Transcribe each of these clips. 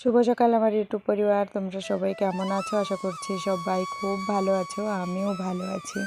শুভ সকাল আমার ইউটিউব পরিবার, তোমরা সবাই কেমন আছো? আশা করছি সবাই খুব ভালো আছো, আমিও ভালো আছি।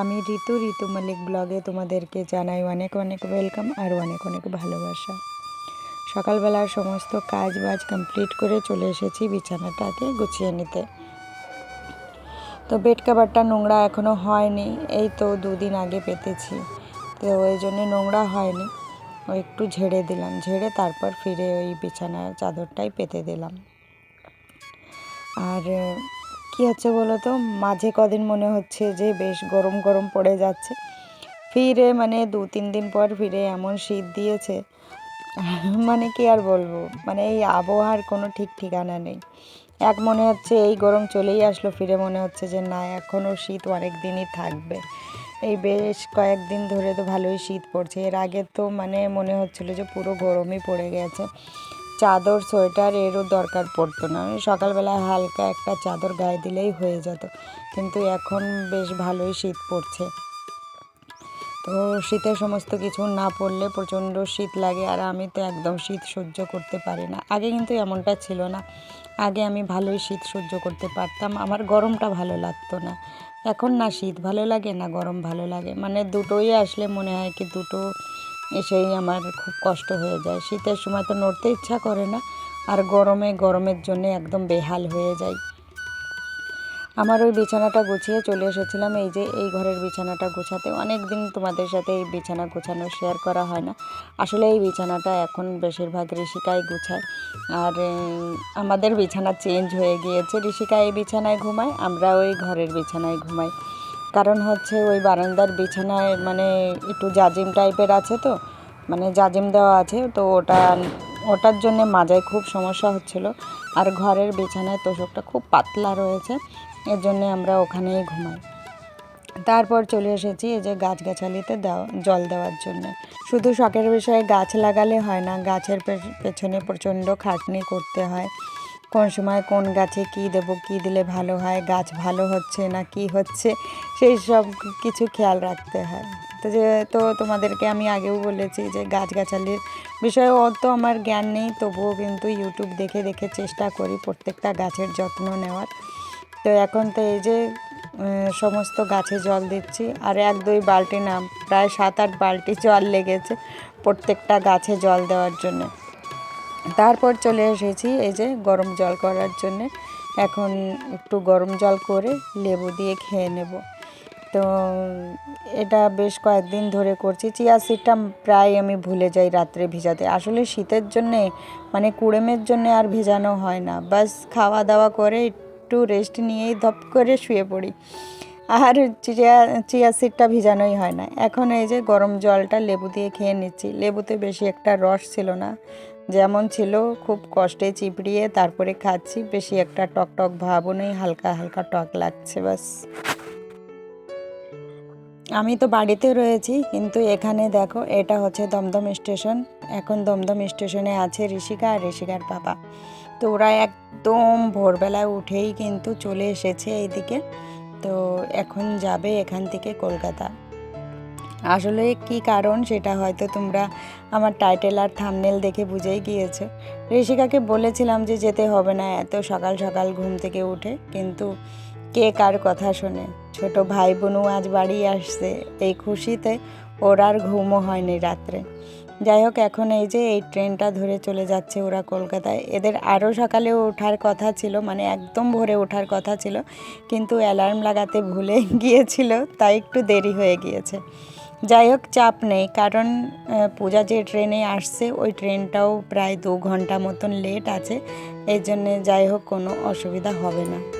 আমি ঋতু ঋতু মালিক ব্লগে তোমাদেরকে জানাই অনেক অনেক ওয়েলকাম আর অনেক অনেক ভালোবাসা। সকালবেলার সমস্ত কাজ বাজ কমপ্লিট করে চলে এসেছি বিছানাটাকে গুছিয়ে নিতে। তো বেড কাভারটা নোংরা এখনও হয়নি, এই তো দুদিন আগে পেতেছি। তো ওই জন্য নোংরা হয়নি। ও একটু ঝেড়ে দিলাম, ঝেড়ে তারপর ফিরে ওই বিছানার চাদরটাই পেতে দিলাম। আর কী হচ্ছে বলো তো? মাঝে কদিন মনে হচ্ছে যে বেশ গরম গরম পড়ে যাচ্ছে। ফিরে মানে দু তিন দিন পর ফিরে এমন শীত দিয়েছে। মানে কি আর বলব? মানে এই আবহাওয়ার কোনো ঠিক ঠিকানা নেই। এক মনে হচ্ছে এই গরম চলেই আসলো, ফিরে মনে হচ্ছে যে না এখনও শীত অনেক দিনই থাকবে। এই বেশ কয়েকদিন ধরে তো ভালোই শীত পড়ছে। এর আগে তো মানে মনে হচ্ছিল যে পুরো গরমই পড়ে গেছে। চাদর, সোয়েটার এরও দরকার পড়তো না। সকালবেলায় হালকা একটা চাদর গায়ে দিলেই হয়ে যেত। কিন্তু এখন বেশ ভালোই শীত পড়ছে। তো শীতের সমস্ত কিছু না পড়লে প্রচণ্ড শীত লাগে আর আমি তো একদম শীত সহ্য করতে পারি না। আগে কিন্তু এমনটা ছিল না। আগে আমি ভালোই শীত সহ্য করতে পারতাম। আমার গরমটা ভালো লাগতো না। এখন না শীত ভালো লাগে, না গরম ভালো লাগে। মানে দুটোই আসলে মনে হয় কি দুটো এসেই আমার খুব কষ্ট হয়ে যায়। শীতের সময় তো নড়তে ইচ্ছা করে না, আর গরমে গরমের জন্য একদম বেহাল হয়ে যায় আমার ওই বিছানাটা গুছিয়ে চলে এসেছিলাম। এই যে এই ঘরের বিছানাটা গোছাতে। অনেক দিন তোমাদের সাথে এই বিছানা গোছানো শেয়ার করা হয় না। আসলে এই বিছানাটা এখন বেশিরভাগ ঋষিকাই গুছায়। আর আমাদের বিছানা চেঞ্জ হয়ে গিয়েছে। ঋষিকা এই বিছানায় ঘুমায়, আমরা ওই ঘরের বিছানায় ঘুমাই। কারণ হচ্ছে ওই বারান্দার বিছানায় মানে একটু জাজিম টাইপের আছে তো মানে জাজিম দেওয়া আছে। তো ওটা, ওটার জন্যে মাজায় খুব সমস্যা হচ্ছিল। আর ঘরের বিছানায় তোষকটা খুব পাতলা রয়েছে। এর জন্যে আমরা ওখানেই ঘুমাই। তারপর চলে এসেছি এই যে গাছগাছালিতে দেওয়া, জল দেওয়ার জন্য। শুধু শখের বিষয়ে গাছ লাগালে হয় না, গাছের পেছনে প্রচণ্ড খাটনি করতে হয়। কোন সময় কোন গাছে কি দেব, কি দিলে ভালো হয়, গাছ ভালো হচ্ছে না কি হচ্ছে, সেই সব কিছু খেয়াল রাখতে হয়। তো যে, তো তোমাদেরকে আমি আগেও বলেছি যে গাছগাছালির বিষয়ে অত আমার জ্ঞান নেই, তবুও কিন্তু ইউটিউব দেখে দেখে চেষ্টা করি প্রত্যেকটা গাছের যত্ন নেওয়ার। তো এখন তো এই যে সমস্ত গাছে জল দিচ্ছি, আর এক দুই বালতি না, প্রায় সাত আট বালতি জল লেগেছে প্রত্যেকটা গাছে জল দেওয়ার জন্য। তারপর চলে এসেছি এই যে গরম জল করার জন্যে। এখন একটু গরম জল করে লেবু দিয়ে খেয়ে নেব। তো, এটা বেশ কয়েকদিন ধরে করছি। চিয়া সিডটা প্রায় আমি ভুলে যাই রাত্রে ভিজাতে। আসলে শীতের জন্যে মানে কুড়েমের জন্য আর ভেজানো হয় না। বাস খাওয়া দাওয়া করে একটু রেস্ট নিয়েই ধপ করে শুয়ে পড়ি। আর চিয়া চিয়া সিডটা ভিজানোই হয় না। এখন এই যে গরম জলটা লেবু দিয়ে খেয়ে নিচ্ছি। লেবুতে বেশি একটা রস ছিল না। যেমন ছিল, খুব কষ্টে চিপড়িয়ে তারপরে খাচ্ছি। বেশি একটা টক টক ভাবও নেই, হালকা হালকা টক লাগছে বাস আমি তো বাড়িতে রয়েছি, কিন্তু এখানে দেখো, এটা হচ্ছে দমদম স্টেশন। এখন দমদম স্টেশনে আছে ঋষিকা আর ঋষিকার বাবা। তো ওরা একদম ভোরবেলায় উঠেই কিন্তু চলে এসেছে এইদিকে। তো এখন যাবে এখান থেকে কলকাতা। আসলে কি কারণ সেটা হয়তো তোমরা আমার টাইটেল আর থামনেল দেখে বুঝেই গিয়েছো। ঋষিকাকে বলেছিলাম যে যেতে হবে না, এত সকাল সকাল ঘুম থেকে উঠে, কিন্তু কে কার কথা শোনে? ছোট ভাই বোনও আজ বাড়ি আসছে, এই খুশিতে ওর আর ঘুমও হয়নি রাত্রে। যাই হোক, এখন এই যে এই ট্রেনটা ধরে চলে যাচ্ছে ওরা কলকাতায়, এদের আরও সকালে ওঠার কথা ছিল মানে একদম ভোরে ওঠার কথা ছিল, কিন্তু অ্যালার্ম লাগাতে ভুলে গিয়েছিল, তাই একটু দেরি হয়ে গিয়েছে। যাই হোক, চাপ নেই, কারণ পূজা যে ট্রেনে আসছে, ওই ট্রেনটাও প্রায় দু ঘণ্টা মতন লেট আছে এই জন্যে যাই হোক কোনো অসুবিধা হবে না।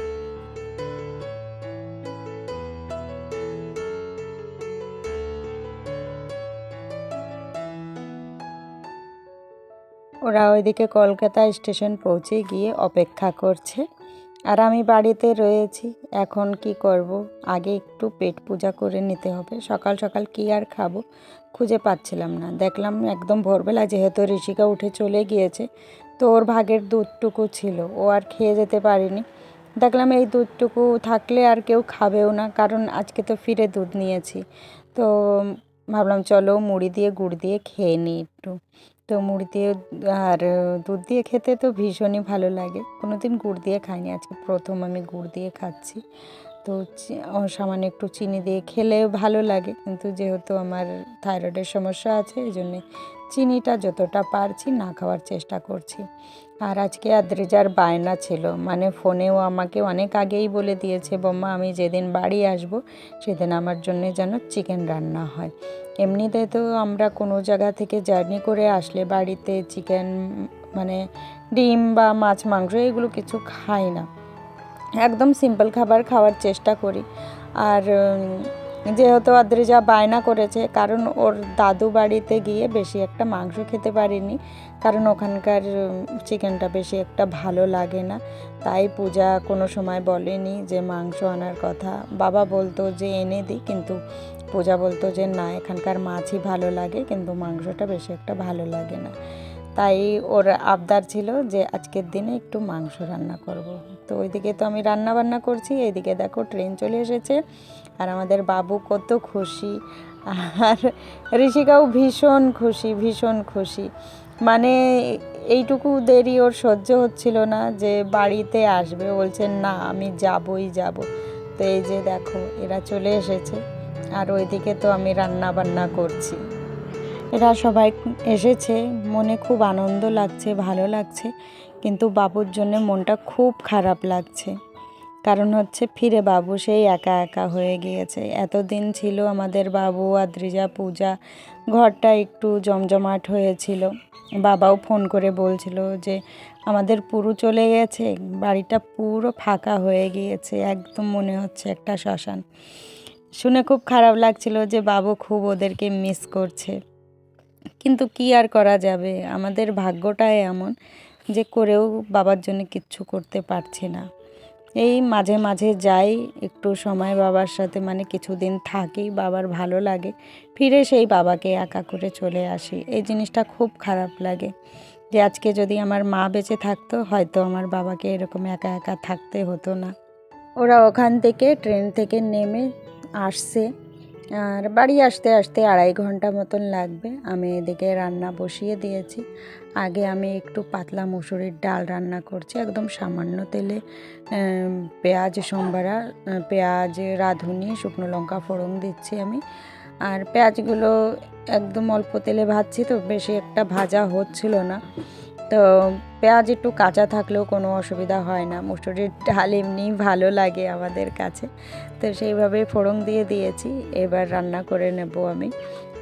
ওরা ওইদিকে কলকাতা স্টেশন পৌঁছে গিয়ে অপেক্ষা করছে। আর আমি বাড়িতে রয়েছি। এখন কি করব? আগে একটু পেট পূজা করে নিতে হবে। সকাল সকাল কি আর খাব খুঁজে পাচ্ছিলাম না। দেখলাম একদম ভোরবেলা যেহেতু ঋষিকা উঠে চলে গিয়েছে, তো ওর ভাগের দুধটুকু ছিল। ও আর খেয়ে যেতে পারিনি। দেখলাম এই দুধটুকু থাকলে আর কেউ খাবেও না, কারণ আজকে তো ফিরে দুধ নিয়েছি। তো ভাবলাম চলো মুড়ি দিয়ে, গুড় দিয়ে খেয়ে নিই একটু। তো মুড়ি দিয়ে আর দুধ দিয়ে খেতে তো ভীষণই ভালো লাগে। কোনো দিন গুড় দিয়ে খাইনি, আজকে প্রথম আমি গুড় দিয়ে খাচ্ছি। তো সামান্য একটু চিনি দিয়ে খেলে ভালো লাগে। কিন্তু যেহেতু আমার থাইরয়েডের সমস্যা আছে, এই জন্যে চিনিটা যতটা পারছি না খাওয়ার চেষ্টা করছি। আর আজকে আদ্রিজার বায়না ছিল। মানে ফোনেও আমাকে অনেক আগেই বলে দিয়েছে, বোম্মা, আমি যেদিন বাড়ি আসব, সেদিন আমার জন্য যেন চিকেন রান্না হয়। এমনিতে তো আমরা কোনো জায়গা থেকে জার্নি করে আসলে বাড়িতে চিকেন মানে ডিম বা মাছ, মাংস এগুলো কিছু খাই না। একদম সিম্পল খাবার খাওয়ার চেষ্টা করি। আর যেহেতু আদ্রিজা বায়না করেছে, কারণ ওর দাদু বাড়িতে গিয়ে বেশি একটা মাংস খেতে পারিনি, কারণ ওখানকার চিকেনটা বেশি একটা ভালো লাগে না। তাই পূজা কোনো সময় বলেনি যে মাংস আনার কথা। বাবা বলতো যে এনে দিই কিন্তু পূজা বলতো যে না, এখানকার মাছই ভালো লাগে, কিন্তু মাংসটা বেশি একটা ভালো লাগে না। তাই ওর আবদার ছিল যে আজকের দিনে একটু মাংস রান্না করব। তো ওইদিকে তো আমি রান্না বান্না করছি, এইদিকে দেখো ট্রেন চলে এসেছে। আর আমাদের বাবু কত খুশি। আর ঋষিকাও ভীষণ খুশি ভীষণ খুশি। মানে এইটুকু দেরি ওর সহ্য হচ্ছিল না যে বাড়িতে আসবে। ও বলছে, না, আমি যাবই, যাব। তো এই যে দেখো, এরা চলে এসেছে। আর ওইদিকে তো আমি রান্না বান্না করছি। এরা সবাই এসেছে। মনে খুব আনন্দ লাগছে, ভালো লাগছে। কিন্তু বাবুর জন্য মনটা খুব খারাপ লাগছে। কারণ হচ্ছে ফিরে বাবু সেই একা একা হয়ে গিয়েছে। এতদিন ছিল আমাদের বাবু আদ্রিজা পূজা। ঘরটা একটু জমজমাট হয়েছিল। বাবাও ফোন করে বলছিল যে, আমাদের পুরো চলে গেছে। বাড়িটা পুরো ফাঁকা হয়ে গিয়েছে। একদম মনে হচ্ছে একটা শ্মশান। শুনে খুব খারাপ লাগছিল যে বাবু খুব ওদেরকে মিস করছে। কিন্তু কি আর করা যাবে? আমাদের ভাগ্যটাই এমন যে, করেও বাবার জন্য কিচ্ছু করতে পারছি না। এই মাঝে মাঝে যাই, একটু সময় বাবার সাথে মানে কিছুদিন থাকি, বাবার ভালো লাগে। ফিরে সেই বাবাকে একা করে চলে আসি। এই জিনিসটা খুব খারাপ লাগে যে আজকে যদি আমার মা বেঁচে থাকতো, হয়তো আমার বাবাকে এরকম একা একা থাকতে হতো না। ওরা ওখান থেকে, ট্রেন থেকে নেমে আসছে। আর বাড়ি আসতে আসতে আড়াই ঘণ্টা মতন লাগবে। আমি এদিকে রান্না বসিয়ে দিয়েছি। আগে আমি একটু পাতলা মুসুরির ডাল রান্না করছি, একদম সামান্য তেলে। পেঁয়াজ, সোমবারা পেঁয়াজ, রাঁধুনি, শুকনো লঙ্কা ফোড়ন দিচ্ছি আমি। আর পেঁয়াজগুলো একদম অল্প তেলে ভাজছি তো, বেশি একটা ভাজা হচ্ছিল না। তো পেঁয়াজ একটু কাঁচা থাকলেও কোনো অসুবিধা হয় না। মুসুরির ডাল এমনি ভালো লাগে আমাদের কাছে। তো সেইভাবেই ফোড়ন দিয়ে দিয়েছি। এবার রান্না করে নেব আমি।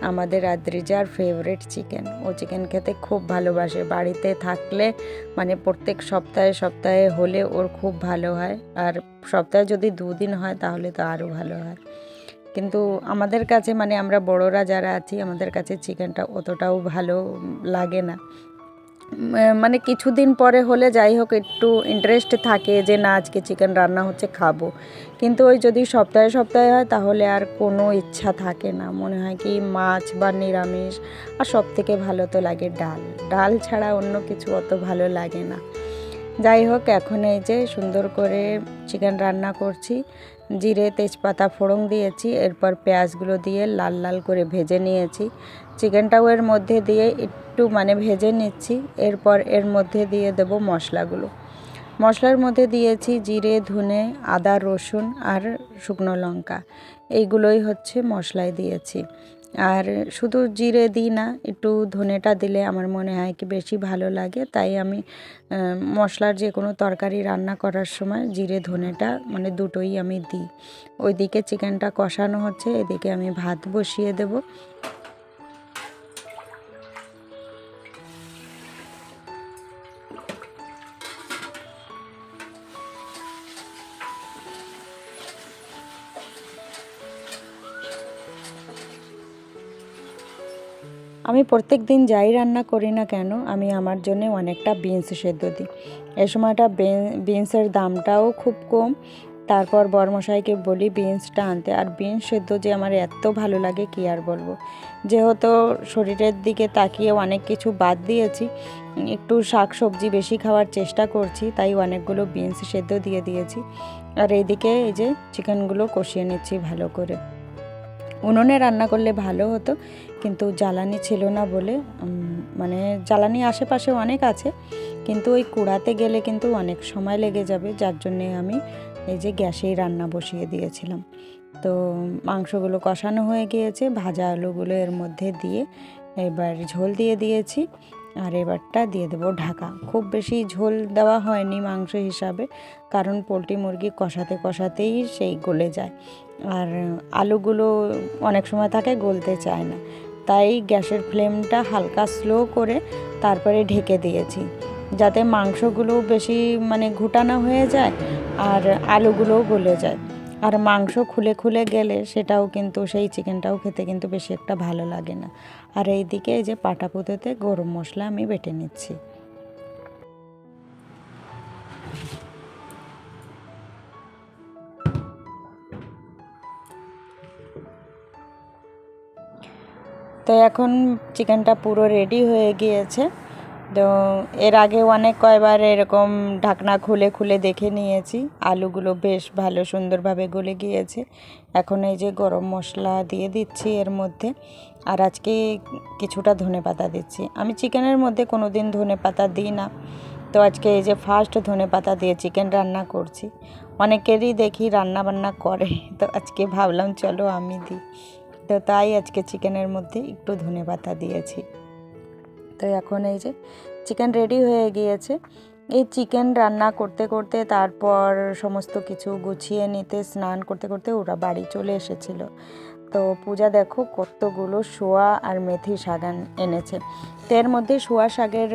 আমাদের আদ্রিজার ফেভারিট চিকেন ও চিকেন খেতে খুব ভালোবাসে। বাড়িতে থাকলে মানে প্রত্যেক সপ্তাহে সপ্তাহে হলে ওর খুব ভালো হয়। আর সপ্তাহে যদি দুদিন হয়, তাহলে তো আরও ভালো হয়। কিন্তু আমাদের কাছে মানে আমরা বড়রা যারা আছি, আমাদের কাছে চিকেনটা অতটাও ভালো লাগে না। মানে কিছুদিন পরে হলে যাই হোক, একটু ইন্টারেস্ট থাকে যে না, আজকে চিকেন রান্না হচ্ছে, খাব। কিন্তু ওই যদি সপ্তাহে সপ্তাহে হয়, তাহলে আর কোনো ইচ্ছা থাকে না। মনে হয় কি মাছ বা নিরামিষ, আর সব থেকে ভালো তো লাগে ডাল। ডাল ছাড়া অন্য কিছু অত ভালো লাগে না। যাই হোক, এখন এই যে সুন্দর করে চিকেন রান্না করছি। জিরে, তেজপাতা ফোড়ন দিয়েছি, এরপর পেঁয়াজগুলো দিয়ে লাল লাল করে ভেজে নিয়েছি। চিকেনটাও এর মধ্যে দিয়ে একটু মানে ভেজে নিচ্ছি, এরপর এর মধ্যে দিয়ে দেব মশলাগুলো। মশলার মধ্যে দিয়েছি জিরে, ধনে, আদা, রসুন আর শুকনো লঙ্কা। এইগুলোই হচ্ছে মশলায় দিয়েছি। আর শুধু জিরে দিই না, একটু ধনেটা দিলে আমার মনে হয় কি বেশি ভালো লাগে। তাই আমি মশলার যে কোনো তরকারি রান্না করার সময় জিরে, ধনেটা মানে দুটোই আমি দিই। ওইদিকে চিকেনটা কষানো হচ্ছে, এদিকে আমি ভাত বসিয়ে দেবো। আমি প্রত্যেক দিন যাই রান্না করি না কেন, আমি আমার জন্য অনেকটা বিনস সেদ্ধ দিই। এ সময়টা বিনসের দামটাও খুব কম। তারপর বরমশাইকে বলি বিনসটা আনতে, আর বিনস সেদ্ধ যে আমার এত ভালো লাগে কি আর বলব? যেহেতু শরীরের দিকে তাকিয়ে অনেক কিছু বাদ দিয়েছি, একটু শাক সবজি বেশি খাওয়ার চেষ্টা করছি, তাই অনেকগুলো বিনস সেদ্ধ দিয়ে দিয়েছি। আর এইদিকে এই যে চিকেনগুলো কষিয়ে নিচ্ছি ভালো করে। উনুনে রান্না করলে ভালো হতো, কিন্তু জ্বালানি ছিল না বলে মানে জ্বালানি আশেপাশে অনেক আছে, কিন্তু ওই কুড়াতে গেলে কিন্তু অনেক সময় লেগে যাবে, যার জন্যে আমি এই যে গ্যাসেই রান্না বসিয়ে দিয়েছিলাম। তো মাংসগুলো কষানো হয়ে গিয়েছে, ভাজা আলুগুলো এর মধ্যে দিয়ে এবার ঝোল দিয়ে দিয়েছি। আর এবারটা দিয়ে দেবো ঢাকা। খুব বেশি ঝোল দেওয়া হয়নি মাংস হিসাবে, কারণ পোলট্রি মুরগি কষাতে কষাতেই সেই গলে যায়। আর আলুগুলো অনেক সময় থাকে গলতে চায় না। তাই গ্যাসের ফ্লেমটা হালকা স্লো করে তারপরে ঢেকে দিয়েছি। যাতে মাংসগুলো বেশি মানে ঘুটানো হয়ে যায় আর আলুগুলোও গলে যায়। আর মাংস খুলে খুলে গেলে সেটাও কিন্তু, সেই চিকেনটাও খেতে কিন্তু বেশি একটা ভালো লাগে না। আর এইদিকে এই যে পাটা পুঁতোতে গরম মশলা আমি বেটে নিচ্ছি। তো এখন চিকেনটা পুরো রেডি হয়ে গিয়েছে। তো এর আগে অনেক কয়বার এরকম ঢাকনা খুলে খুলে দেখে নিয়েছি। আলুগুলো বেশ ভালো সুন্দরভাবে গলে গিয়েছে। এখন এই যে গরম মশলা দিয়ে দিচ্ছি এর মধ্যে। আর আজকে কিছুটা ধনে পাতা দিচ্ছি। আমি চিকেনের মধ্যে কোনো দিন ধনে পাতা দিই না। তো আজকে এই যে ফার্স্ট ধনে পাতা দিয়ে চিকেন রান্না করছি। অনেকেরই দেখি রান্না বান্না করে। তো আজকে ভাবলাম, চলো আমি দিই। তো তাই আজকে চিকেনের মধ্যে একটু ধনে পাতা দিয়েছি। তো এখন এই যে চিকেন রেডি হয়ে গিয়েছে। এই চিকেন রান্না করতে করতে তারপর সমস্ত কিছু গুছিয়ে নিতে, স্নান করতে করতে ওরা বাড়ি চলে এসেছিল। তো পূজা দেখো কতগুলো শোয়া আর মেথি শাক এনেছে। তো এর মধ্যে শোয়া শাকের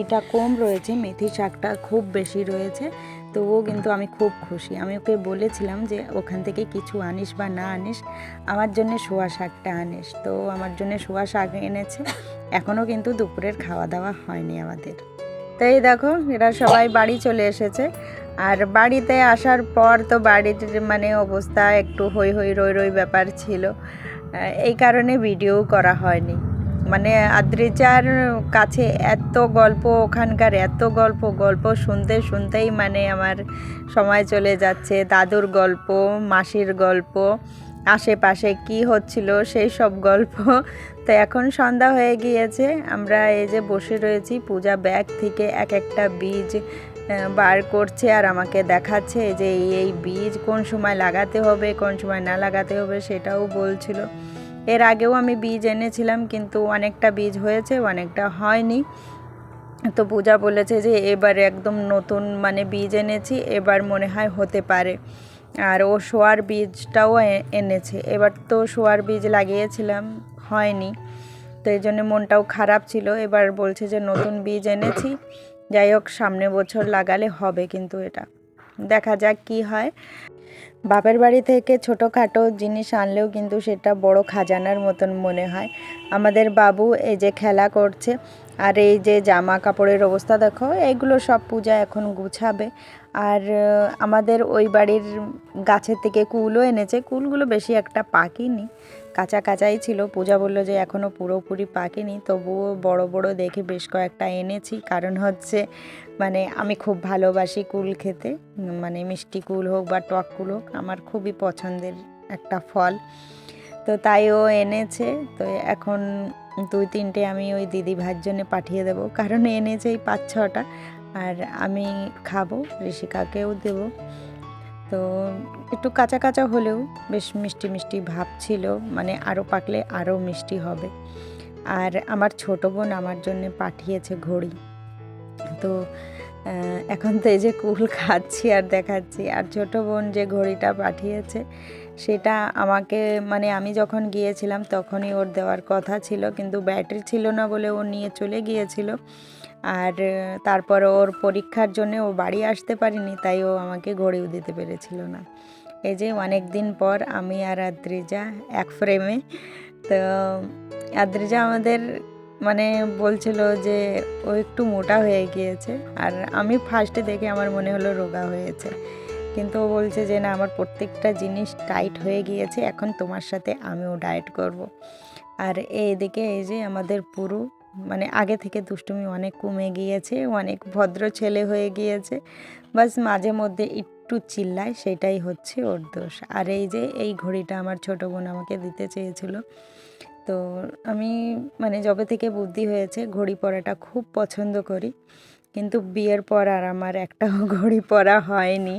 ইটা কম রয়েছে, মেথি শাকটা খুব বেশি রয়েছে। তো ও কিন্তু আমি খুব খুশি। আমি ওকে বলেছিলাম যে ওখান থেকে কিছু আনিস বা না আনিস, আমার জন্য শোয়া শাকটা আনিস। তো আমার জন্য শোয়া শাক এনেছে। এখনও কিন্তু দুপুরের খাওয়া দাওয়া হয়নি আমাদের। তো এই দেখো, এরা সবাই বাড়ি চলে এসেছে। আর বাড়িতে আসার পর তো বাড়ির মানে অবস্থা একটু হই হই রই রই ব্যাপার ছিল। এই কারণে ভিডিও করা হয়নি। মানে আদ্রিজার কাছে এত গল্প, ওখানকার এত গল্প গল্প শুনতে শুনতেই মানে আমার সময় চলে যাচ্ছে। দাদুর গল্প, মাসির গল্প, আশেপাশে কি হচ্ছিল সেই সব গল্প তো এখন সন্ধ্যা হয়ে গিয়েছে। আমরা এই যে বসে রয়েছি, পূজা ব্যাগ থেকে এক একটা বীজ বার করছে আর আমাকে দেখাচ্ছে যে এই বীজ কোন সময় লাগাতে হবে, কোন সময় না লাগাতে হবে সেটাও বলছিল। এর আগেও আমি বীজ এনেছিলাম কিন্তু অনেকটা বীজ হয়েছে, অনেকটা হয়নি। তো পূজা বলেছে যে এবার একদম নতুন মানে বীজ এনেছি, এবার মনে হয় হতে পারে। আর ও শোয়ার বীজটাও এনেছে। এবার তো শোয়ার বীজ লাগিয়েছিলাম, হয়নি। তো এই জন্য মনটাও খারাপ ছিল। এবার বলছে যে নতুন বীজ এনেছি। যাই হোক, সামনে বছর লাগালে হবে কিন্তু এটা। দেখা যাক কি হয়। বাপের বাড়ি থেকে ছোটোখাটো জিনিস আনলেও কিন্তু সেটা বড় খাজানার মতন মনে হয়। আমাদের বাবু এই যে খেলা করছে আর এই যে জামা কাপড়ের অবস্থা দেখো এইগুলো সব পূজা এখন গুছাবে। আর আমাদের ওই বাড়ির গাছের থেকে কুলও এনেছে। কুলগুলো বেশি একটা পাকিনি। কাঁচা কাঁচাই ছিল। পূজা বলল যে এখনও পুরোপুরি পাকেনি। তবুও বড় বড় দেখে বেশ কয়েকটা এনেছি। কারণ হচ্ছে মানে আমি খুব ভালোবাসি কুল খেতে। মানে মিষ্টি কুল হোক বা টক কুল হোক, আমার খুবই পছন্দের একটা ফল। তো তাই ও এনেছে। তো এখন দুই তিনটে আমি ওই দিদি ভাইয়ের জন্য পাঠিয়ে দেবো। কারণ এনেছে এই পাঁচ ছটা। আর আমি খাব, ঋষিকাকেও দেবো। তো একটু কাঁচা কাঁচা হলেও বেশ মিষ্টি মিষ্টি ভাব ছিল। মানে আরও পাকলে আরও মিষ্টি হবে। আর আমার ছোট বোন আমার জন্য পাঠিয়েছে ঘড়ি। তো এখন তো এই যে কুল খাচ্ছি আর দেখাচ্ছি। আর ছোট বোন যে ঘড়িটা পাঠিয়েছে সেটা আমাকে মানে আমি যখন গিয়েছিলাম তখনই ওর দেওয়ার কথা ছিল, কিন্তু ব্যাটারি ছিল না বলে ও নিয়ে চলে গিয়েছিল। আর তারপর ওর পরীক্ষার জন্য ও বাড়ি আসতে পারিনি, তাই ও আমাকে ঘড়িও দিতে পেরেছিল না। এই যে অনেক দিন পর আমি আর আদ্রিজা এক ফ্রেমে তো আদ্রিজা আমাদের মানে বলছিল যে ও একটু মোটা হয়ে গিয়েছে, আর আমি ফার্স্টে দেখে আমার মনে হলো রোগা হয়েছে। কিন্তু ও বলছে যে, না, আমার প্রত্যেকটা জিনিস টাইট হয়ে গিয়েছে, এখন তোমার সাথে আমিও ডায়েট করব। আর এদিকে এই যে আমাদের পুরু মানে আগে থেকে দুষ্টুমি অনেক কমে গিয়েছে, অনেক ভদ্র ছেলে হয়ে গিয়েছে, বাস মাঝে মধ্যে একটু চিল্লায়, সেটাই হচ্ছে ওর দোষ আর এই যে এই ঘড়িটা আমার ছোটো বোন আমাকে দিতে চেয়েছিল, তো আমি মানে যবে থেকে বুদ্ধি হয়েছে, ঘড়ি পরাটা খুব পছন্দ করি, কিন্তু বিয়ের পর আর আমার একটাও ঘড়ি পরা হয়নি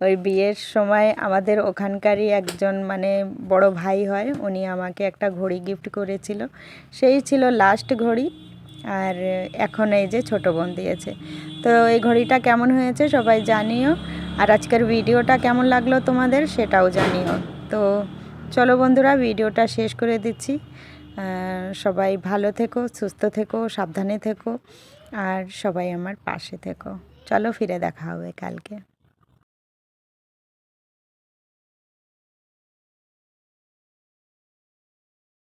ওই বিয়ের সময় আমাদের ওখানকারই একজন মানে বড় ভাই হয়, উনি আমাকে একটা ঘড়ি গিফট করেছিল। সেই ছিল লাস্ট ঘড়ি, আর এখন এই যে ছোটো বোন দিয়েছে। তো এই ঘড়িটা কেমন হয়েছে সবাই জানিও, আর আজকের ভিডিওটা কেমন লাগল তোমাদের সেটাও জানিও। তো চলো বন্ধুরা, ভিডিওটা শেষ করে দিচ্ছি। সবাই ভালো থেকো, সুস্থ থেকো, সাবধানে থেকো, আর সবাই আমার পাশে থেকো। চলো ফিরে দেখা হবে কালকে।